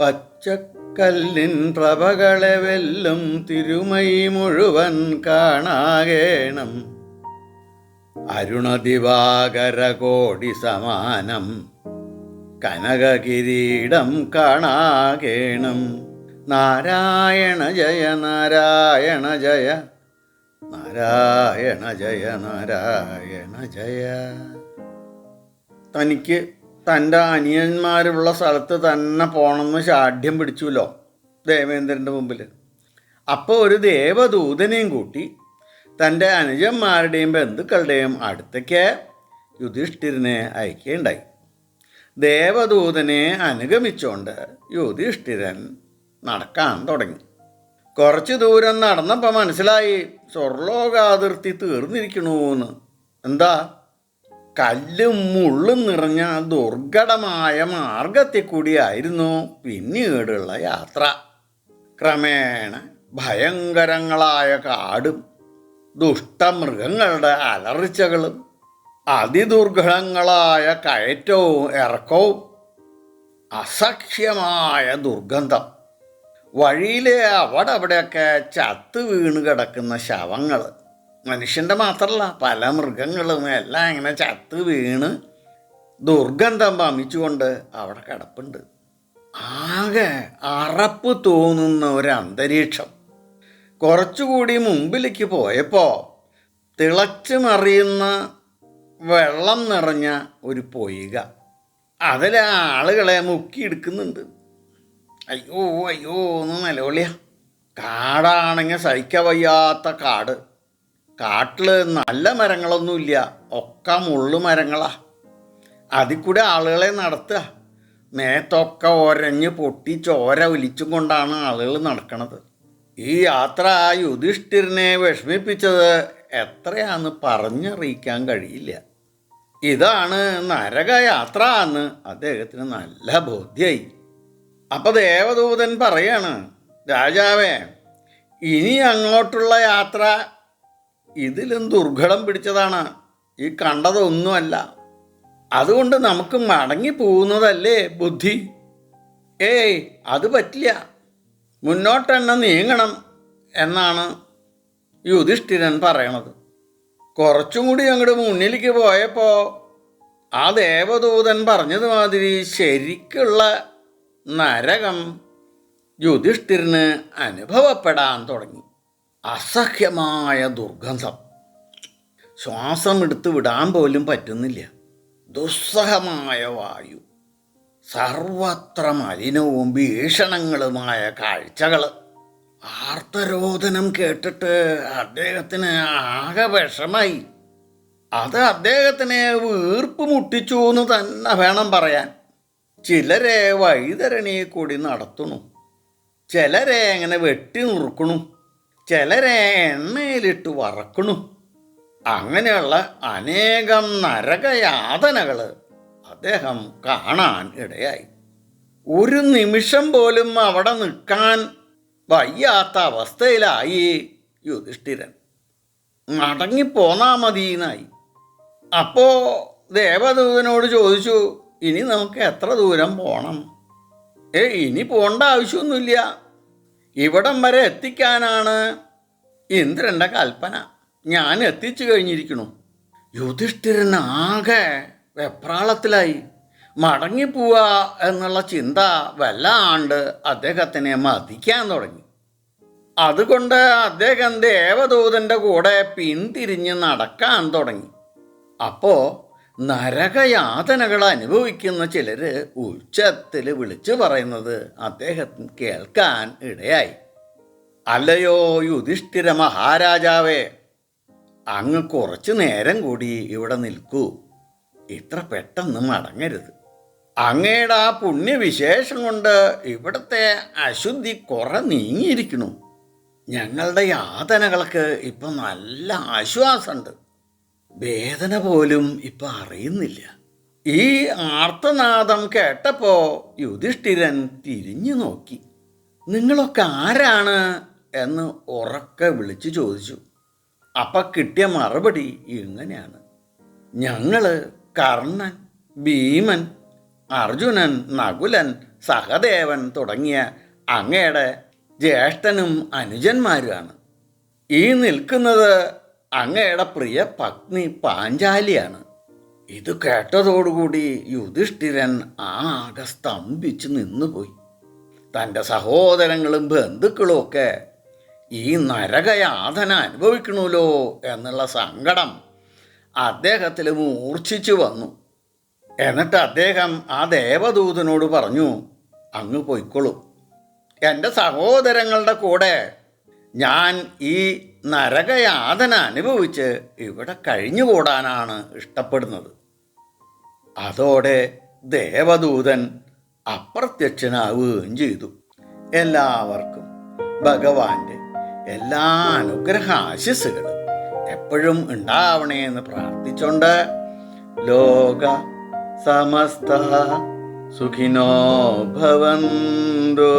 പച്ചക്കല്ലിൻ പ്രഭകളെ വെല്ലും തിരുമൈ മുഴുവൻ കാണാകേണം. അരുണദിവാകര കോടി സമാനം കനകകിരീടം കാണാകേണം. നാരായണ ജയ നാരായണ ജയ നാരായണ ജയ നാരായണ ജയ. തനിക്ക് തന്റെ അനിയന്മാരുള്ള സ്ഥലത്ത് തന്നെ പോകണമെന്ന് ഷാഢ്യം പിടിച്ചുല്ലോ ദേവേന്ദ്രന്റെ മുമ്പിൽ അപ്പോൾ ഒരു ദേവദൂതനെയും കൂട്ടി തന്റെ അനുജന്മാരുടെയും ബന്ധുക്കളുടെയും അടുത്തേക്ക് യുധിഷ്ഠിരനെ അയക്കുകയുണ്ടായി. ദേവദൂതനെ അനുഗമിച്ചുകൊണ്ട് യുധിഷ്ഠിരൻ നടക്കാൻ തുടങ്ങി. കുറച്ച് ദൂരം നടന്നപ്പോൾ മനസ്സിലായി സ്വർലോകാതിർത്തി തീർന്നിരിക്കണമെന്ന് എന്താ? കല്ലും മുള്ളും നിറഞ്ഞ ദുർഘടമായ മാർഗത്തിൽ കൂടിയായിരുന്നു പിന്നീടുള്ള യാത്ര. ക്രമേണ ഭയങ്കരങ്ങളായ കാടും ദുഷ്ടമൃഗങ്ങളുടെ അലർച്ചകളും അതിദുർഘടങ്ങളായ കയറ്റവും ഇറക്കവും അസഖ്യമായ ദുർഗന്ധം. വഴിയിലെ അവിടെ അവിടെയൊക്കെ ചത്തു വീണ് കിടക്കുന്ന ശവങ്ങൾ മനുഷ്യന്റെ മാത്രമല്ല പല മൃഗങ്ങളും എല്ലാം ഇങ്ങനെ ചത്ത് വീണ് ദുർഗന്ധം വമിച്ചുകൊണ്ട് അവിടെ കിടപ്പുണ്ട്. ആകെ അറപ്പ് തോന്നുന്ന ഒരു അന്തരീക്ഷം. കുറച്ചുകൂടി മുമ്പിലേക്ക് പോയപ്പോൾ തിളച്ചു മറിയുന്ന വെള്ളം നിറഞ്ഞ ഒരു പൊയ്ക. അതിൽ ആളുകളെ മുക്കിയെടുക്കുന്നുണ്ട് അയ്യോ അയ്യോ ഒന്ന് നിലവിളിയ. കാടാണെങ്കിൽ സഹിക്കാൻ വയ്യാത്ത കാട്. കാട്ടിൽ നല്ല മരങ്ങളൊന്നുമില്ല. ഒക്കെ മുള്ളു മരങ്ങളാ. അതിൽ കൂടെ ആളുകളെ നടത്തുക. നേത്തൊക്കെ ഒരഞ്ഞ് പൊട്ടി ചോര ഒലിച്ചും കൊണ്ടാണ് ആളുകൾ നടക്കണത്. ഈ യാത്ര യുധിഷ്ഠിരനെ വിഷമിപ്പിച്ചത് എത്രയാന്ന് പറഞ്ഞറിയിക്കാൻ കഴിയില്ല. ഇതാണ് നരകയാത്ര എന്ന് അദ്ദേഹത്തിന് നല്ല ബോധ്യായി. അപ്പൊ ദേവദൂതൻ പറയാണ് രാജാവേ ഇനി അങ്ങോട്ടുള്ള യാത്ര ഇതിലും ദുർഘടം പിടിച്ചതാണ്. ഈ കണ്ടതൊന്നുമല്ല അതുകൊണ്ട് നമുക്ക് മടങ്ങി പോകുന്നതല്ലേ ബുദ്ധി? ഏയ് അത് പറ്റില്ല. മുന്നോട്ട് തന്നെ നീങ്ങണം എന്നാണ് യുധിഷ്ഠിരൻ പറയണത്. കുറച്ചും കൂടി അങ്ങോട്ട് മുന്നിലേക്ക് പോയപ്പോൾ ആ ദേവദൂതൻ പറഞ്ഞത് മാതിരി ശരിക്കുള്ള നരകം യുധിഷ്ഠിരന് അനുഭവപ്പെടാൻ തുടങ്ങി. അസഹ്യമായ ദുർഗന്ധം. ശ്വാസം എടുത്ത് വിടാൻ പോലും പറ്റുന്നില്ല. ദുസ്സഹമായ വായു. സർവത്ര മലിനവും ഭീഷണങ്ങളുമായ കാഴ്ചകൾ. ആർത്തരോധനം കേട്ടിട്ട് അദ്ദേഹത്തിന് ആകെ വിഷമായി. അത് അദ്ദേഹത്തിനെ വീർപ്പ് മുട്ടിച്ചു എന്ന് തന്നെ വേണം പറയാൻ. ചിലരെ വഴിതരണി കൂടി നടത്തുന്നു. ചിലരെ അങ്ങനെ വെട്ടി നുറുക്കണു ചിലരെ എണ്ണയിലിട്ട് വറക്കണു. അങ്ങനെയുള്ള അനേകം നരകയാതനകൾ അദ്ദേഹം കാണാൻ ഇടയായി. ഒരു നിമിഷം പോലും അവിടെ നിൽക്കാൻ വയ്യാത്ത അവസ്ഥയിലായി യുധിഷ്ഠിരൻ. മടങ്ങിപ്പോന്നാ മതിയെന്നായി. അപ്പോൾ ദേവദൂതനോട് ചോദിച്ചു ഇനി നമുക്ക് എത്ര ദൂരം പോകണം ഏ ഇനി പോകേണ്ട ആവശ്യമൊന്നുമില്ല. ഇവിടം വരെ എത്തിക്കാനാണ് ഇന്ദ്രന്റെ കൽപ്പന. ഞാൻ എത്തിച്ചു കഴിഞ്ഞിരിക്കണു യുധിഷ്ഠിരൻ ആകെ വെപ്രാളത്തിലായി. മടങ്ങിപ്പോവുക എന്നുള്ള ചിന്ത വല്ലാണ്ട് അദ്ദേഹത്തിനെ മതിക്കാൻ തുടങ്ങി. അതുകൊണ്ട് അദ്ദേഹം ദേവദൂതന്റെ കൂടെ പിന്തിരിഞ്ഞ് നടക്കാൻ തുടങ്ങി. അപ്പോൾ നരകയാതനകൾ അനുഭവിക്കുന്ന ചിലർ ഉച്ചത്തിൽ വിളിച്ചു പറയുന്നത് അദ്ദേഹത്തിന് കേൾക്കാൻ ഇടയായി. അല്ലയോ യുധിഷ്ഠിര മഹാരാജാവേ അങ്ങ് കുറച്ചു നേരം കൂടി ഇവിടെ നിൽക്കൂ. ഇത്ര പെട്ടെന്ന് മടങ്ങരുത്. അങ്ങയുടെ ആ പുണ്യവിശേഷം കൊണ്ട് ഇവിടുത്തെ അശുദ്ധി കുറെ നീങ്ങിയിരിക്കണു ഞങ്ങളുടെ യാതനകൾക്ക് ഇപ്പം നല്ല ആശ്വാസമുണ്ട്. വേദന പോലും ഇപ്പം അറിയുന്നില്ല. ഈ ആർത്തനാദം കേട്ടപ്പോ യുധിഷ്ഠിരൻ തിരിഞ്ഞു നോക്കി. നിങ്ങളൊക്കെ ആരാണ്? എന്ന് ഉറക്കെ വിളിച്ചു ചോദിച്ചു. അപ്പൊ കിട്ടിയ മറുപടി ഇങ്ങനെയാണ്. ഞങ്ങൾ കർണൻ ഭീമൻ അർജുനൻ നകുലൻ സഹദേവൻ തുടങ്ങിയ അങ്ങയുടെ ജ്യേഷ്ഠനും അനുജന്മാരുമാണ്. ഈ നിൽക്കുന്നത് അങ്ങയുടെ പ്രിയ പത്നി പാഞ്ചാലിയാണ്. ഇത് കേട്ടതോടുകൂടി യുധിഷ്ഠിരൻ ആകെ സ്തംഭിച്ച് നിന്നുപോയി. തന്റെ സഹോദരങ്ങളും ബന്ധുക്കളും ഒക്കെ ഈ നരകയാതന അനുഭവിക്കണമല്ലോ എന്നുള്ള സങ്കടം അദ്ദേഹത്തിൽ മൂർച്ഛിച്ചു വന്നു. എന്നിട്ട് അദ്ദേഹം ആ ദേവദൂതനോട് പറഞ്ഞു അങ്ങ് പൊയ്ക്കൊള്ളൂ എന്റെ സഹോദരങ്ങളുടെ കൂടെ ഞാൻ ഈ നരകയാതന അനുഭവിച്ച് ഇവിടെ കഴിഞ്ഞുകൂടാനാണ് ഇഷ്ടപ്പെടുന്നത്. അതോടെ ദേവദൂതൻ അപ്രത്യക്ഷനാവുകയും ചെയ്തു. എല്ലാവർക്കും ഭഗവാന്റെ എല്ലാ അനുഗ്രഹ ആശിസ്സുകളും എപ്പോഴും ഉണ്ടാവണേ എന്ന് പ്രാർത്ഥിച്ചുകൊണ്ട് ലോക സമസ്ത സുഖിനോ ഭവന്തു.